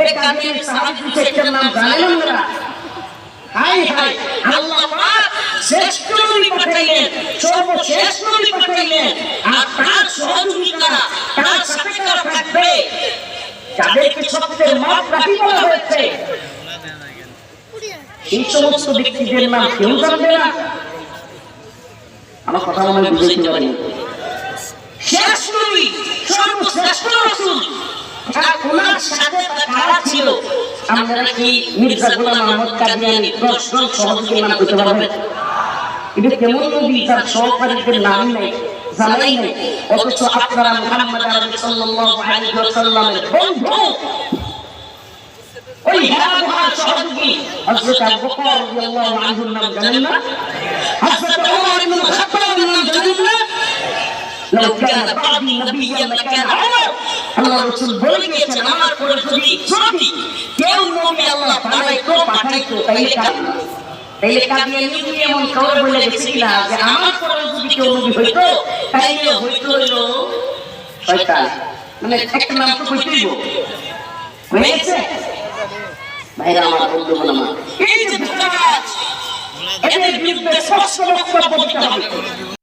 এই কাদিয়ানি সাহাবী চেকটার নাম জানেন আপনারা হাই হাই আল্লাহ পাক শ্রেষ্ঠ নবী পাঠাইলেন সর্বশ্রেষ্ঠ নবী পাঠাইলেন আর তার সহযোগিতা তার সাথে কারা থাকবে? যাদেরকে সত্যের মাপ রাখি বলা হয়েছে। এই সমস্ত ব্যক্তিদের নাম কেউ জানবে না। আমার কথা মনে বুঝতে পারি শেষ নবী সর্বশ্রেষ্ঠ রাসূল আর ওনার সাথে কারা ছিল আমরা কি মির্জা গোলাম আহমদ কাদিয়ানি দর্শন সহযোগী নাম করতে পারবেন এটা কেমন নবী তার সহকারীদের নাম নেই জানাই নেই অথচ আপনারা মুহাম্মদ আরবি সাল্লাল্লাহু আলাইহি ওয়াসাল্লামের বন্ধু ওই হেরা গুহার সহযোগী হযরত আবু বকর রাদিয়াল্লাহু আনহুর নাম জানেন না হযরত ওমর ইবনে খাত্তাবের নাম জানেন না لو كان بعضي نبيا لكان عمر আল্লাহ রাসূল বলে গিয়েছেন আমার পাঠাইতো তাইলে তাইলে কাদিয়ানি কি এমন খবর বলে গেছে না যে আমার পরে যদি কেউ নবী হইতো তাইলে হইতো হইল শয়তান মানে একটা নাম তো কইতেইব হয়েছে ভাইরা আমার বন্ধু আমার এই যে এদের বিরুদ্ধে স্পষ্ট বক্তব্য দিতে হবে